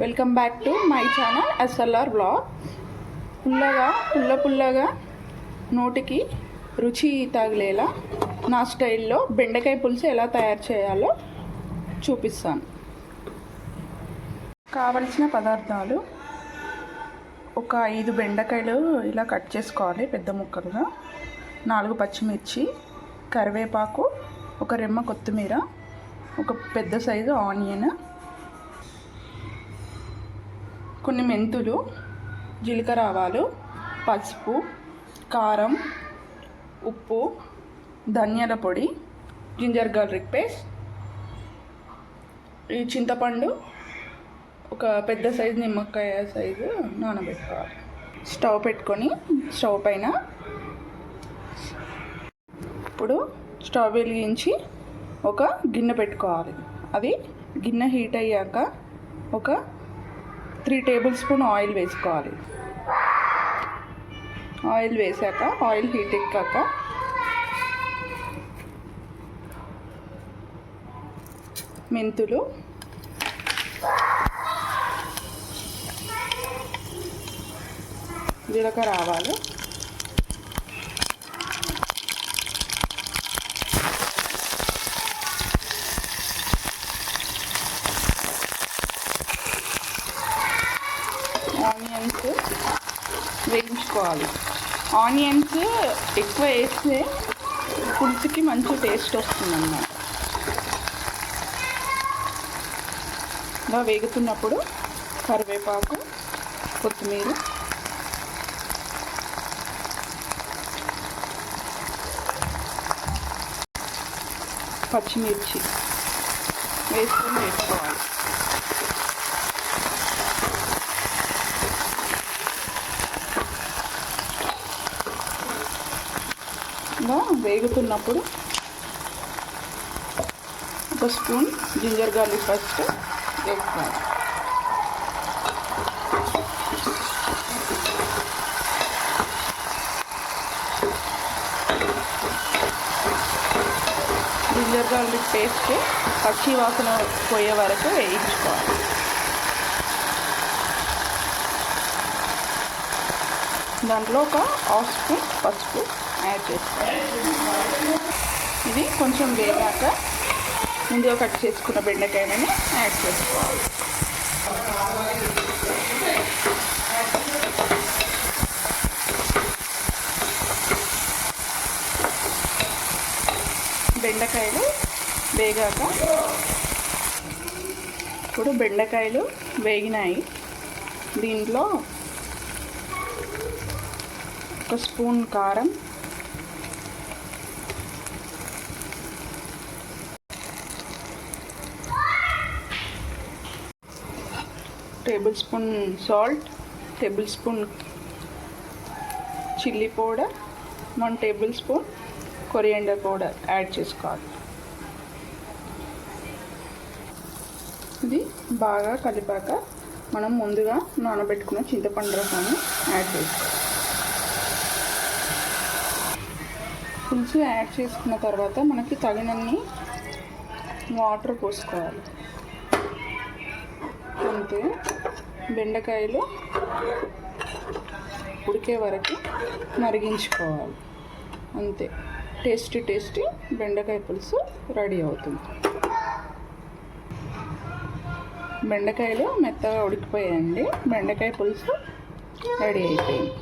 Welcome back to my channel SLR blog పుల్లగా పుల్ల పుల్లగా నోటికి రుచి తగిలేలా నా స్టైల్లో బెండకాయ పులుసు ఎలా తయారు చేయాలో చూపిస్తాను. కావలసిన పదార్థాలు ఒక ఐదు బెండకాయలు ఇలా కట్ చేసుకోవాలి పెద్ద ముక్కలుగా. నాలుగు పచ్చిమిర్చి కరివేపాకు ఒక రెమ్మ కొత్తిమీర ఒక పెద్ద సైజు ఆనియన్ కొన్ని మెంతులు జీలకర్ర ఆవాలు పసుపు కారం ఉప్పు ధనియాల పొడి జింజర్ గార్లిక్ పేస్ట్ ఈ చింతపండు ఒక పెద్ద సైజు నిమ్మకాయ సైజు నానబెట్టుకోవాలి. స్టవ్ పెట్టుకొని స్టవ్ పైన ఇప్పుడు స్టవ్ వెలిగించి ఒక గిన్నె పెట్టుకోవాలి. అది గిన్నె హీట్ అయ్యాక ఒక త్రీ టేబుల్ స్పూన్ ఆయిల్ వేసుకోవాలి. ఆయిల్ వేసాక ఆయిల్ హీట్ ఎక్కాక మెంతులు జీలకర్ర ఆవాలు ఆనియన్స్ వేయించుకోవాలి. ఆనియన్స్ ఎక్కువ వేస్తే పులుసుకి మంచి టేస్ట్ వస్తుందన్నమాట. ఇలా వేగుతున్నప్పుడు కరివేపాకు కొత్తిమీర పచ్చిమిర్చి వేసుకొని వేసుకోవాలి. ఇలా వేగుతున్నప్పుడు ఒక స్పూన్ జింజర్ గార్లిక్ ఫస్ట్ వేసుకోవాలి. జింజర్ గార్లిక్ పేస్ట్ పచ్చి వాసన పోయే వరకు వేయించుకోవాలి. దాంట్లో ఒక హాఫ్ స్పూన్ పసుపు యాడ్ చేసుకోవాలి ఇది కొంచెం వేగాక ముందుగా కట్ చేసుకున్న బెండకాయలని యాడ్ చేసుకోవాలి. బెండకాయలు వేగాక ఇప్పుడు బెండకాయలు వేగినాయి. దీంట్లో ఒక స్పూన్ కారం tablespoon salt tablespoon chilli powder one tablespoon coriander powder add చేసుకోవాలి. ఇది బాగా కలిపాక మనం ముందుగా నానబెట్టుకున్న చింతపండు రసాన్ని యాడ్ చేసుకోవాలి. పులుసు యాడ్ చేసుకున్న తర్వాత మనకి తగినన్ని వాటర్ పోసుకోవాలి. అంతే. బెండకాయలు ఉడికే వరకు మరిగించుకోవాలి. అంతే. టేస్టీ టేస్టీ బెండకాయ పులుసు రెడీ అవుతుంది. బెండకాయలు మెత్తగా ఉడికిపోయాయండి. బెండకాయ పులుసు రెడీ అయిపోయింది.